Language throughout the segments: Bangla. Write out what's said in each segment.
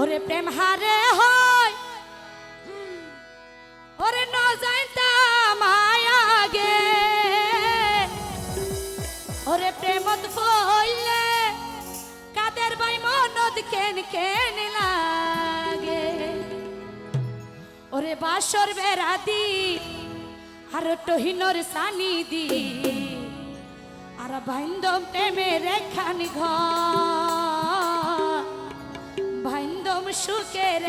ওরে প্রেম হারে হয়। ওরে ন যাইতা মায়া গে। ওরে প্রেম ফইলে কাদের বাই মনত কেন কেন লাগে। ওরে বাসর বেরাদি আর টহিনর সানি দি, আর বাইন্দম প্রেমের খান ঘর। সুখের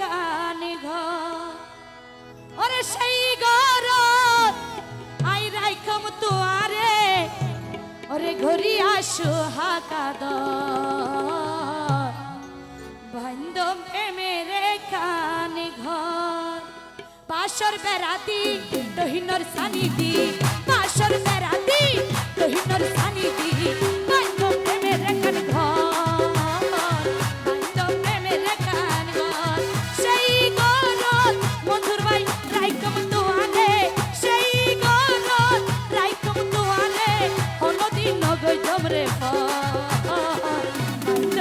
কান ঘর ওরে সেই ঘর আই রাইখম তুয়ারে। ওরে ঘুরি আসু হাকাদ বান্ধব মেরে কান ঘর। পাশর বেড়াতি দহিনর সানিদি